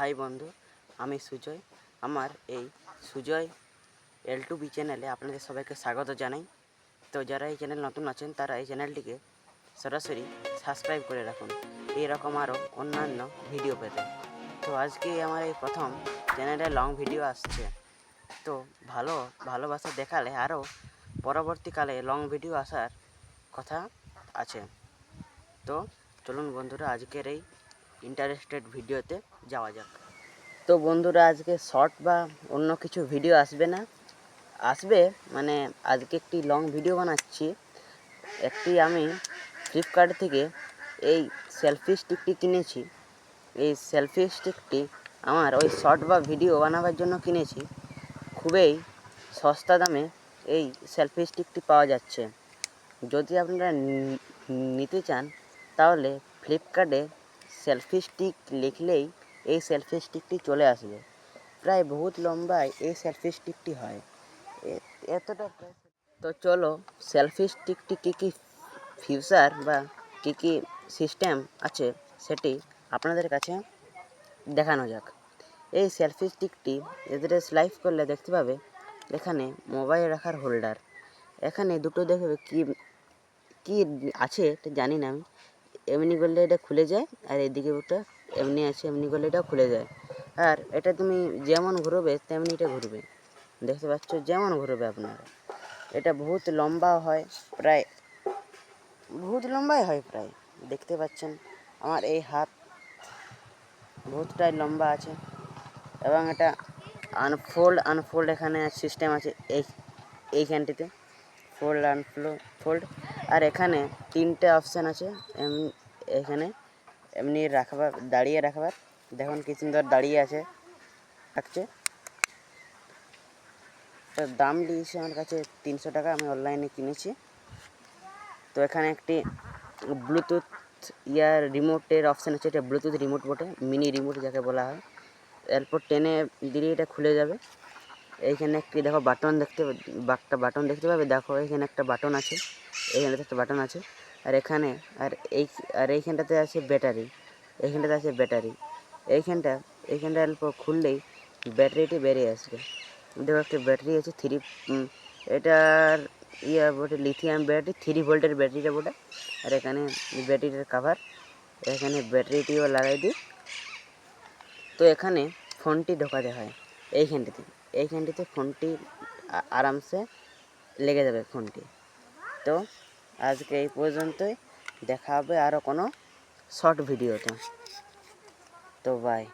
High বন্ধু, আমি সুজয়। আমার এই সুজয় এল টু বি চ্যানেলে আপনাদের সবাইকে স্বাগত জানাই। তো যারা এই চ্যানেল নতুন আছেন, তারা এই চ্যানেলটিকে সরাসরি সাবস্ক্রাইব করে রাখুন। এইরকম আরও অন্যান্য ভিডিও পেতে। তো আজকে আমার এই প্রথম চ্যানেলে লং ভিডিও আসছে। তো ভালো, ভালোবাসা দেখালে আরও পরবর্তীকালে লং ভিডিও আসার কথা আছে। তো চলুন বন্ধুরা, আজকের এই ইন্টারেস্টেড ভিডিওতে যাওয়া যাক। তো বন্ধুরা, আজকে শর্ট বা অন্য কিছু ভিডিও আসবে না। আসবে মানে আজকে একটি লং ভিডিও বানাচ্ছি। একটি আমি ফ্লিপকার্ট থেকে এই সেলফি স্টিকটি কিনেছি। এই সেলফি স্টিকটি আমার ওই শর্ট বা ভিডিও বানাবার জন্য কিনেছি। খুবই সস্তা দামে এই সেলফি স্টিকটি পাওয়া যাচ্ছে। যদি আপনারা নিতে চান, তাহলে ফ্লিপকার্টে সেলফি স্টিক লিখলেই এই সেলফি স্টিকটি চলে আসবে। প্রায় বহুত লম্বায় এই সেলফি স্টিকটি হয়। এতটা তো চলো সেলফি স্টিকটি কী কী ফিউচার বা কী কী সিস্টেম আছে সেটি আপনাদের কাছে দেখানো যাক। এই সেলফি স্টিকটি এদের স্লাইড করলে দেখতে পাবে, এখানে মোবাইল রাখার হোল্ডার এখানে দুটো দেখবে কি কি আছে জানি না আমি। এমনি করলে এটা খুলে যায়, আর এদিকে ওটা এমনি আছে, এমনি করলে এটা খুলে যায়। আর এটা তুমি যেমন ঘুরবে, তেমনি এটা ঘুরবে। দেখতে পাচ্ছ, যেমন ঘুরবে আপনারা। এটা বহুত লম্বা হয়, প্রায় বহুত লম্বাই হয় প্রায়। দেখতে পাচ্ছেন, আমার এই হাত বহুতটাই লম্বা আছে। এবং এটা আনফোল্ড আনফোল্ড এখানে সিস্টেম আছে এই এইখানটিতে ফোল্ড আনফ্লো ফোল্ড আর এখানে তিনটে অপশান আছে এখানে এমনি রাখবার, দাঁড়িয়ে রাখবার। দেখুন কি সুন্দর দাঁড়িয়ে আছে, থাকছে। তো দাম দিয়েছে আমার কাছে তিনশো টাকা, আমি অনলাইনে কিনেছি। তো এখানে একটি ব্লুটুথ ইয়ার রিমোটের অপশান আছে, এটা ব্লুটুথ রিমোট বটে, মিনি রিমোট যাকে বলা হয়। এরপর টেনে দিলে এটা খুলে যাবে। এইখানে একটি দেখো বাটন দেখতে, একটা বাটন দেখতে পাবে। দেখো এখানে একটা বাটন আছে এইখানটাতে একটা বাটন আছে। আর এখানে, আর এই, আর এইখানটাতে আছে ব্যাটারি, এইখানটাতে আছে ব্যাটারি। এইখানটা এইখানটা অল্প খুললেই ব্যাটারিটি বেরিয়ে আসবে। দেখো একটা ব্যাটারি আছে থ্রি এটার ইয়ে বটে লিথিয়াম ব্যাটারি থ্রি ভোল্টের ব্যাটারিটা বটে। আর এখানে ব্যাটারিটার কাভার এখানে ব্যাটারিটিও লাগাই দিই। তো এখানে ফোনটি ঢোকাতে হয়, এইখানটিতে। এইখানটিতে ফোনটি আরামসে লেগে যাবে ফোনটি। তো আজকে এই পর্যন্তই। দেখা হবে আরও কোনো শর্ট ভিডিওতে তো। বাই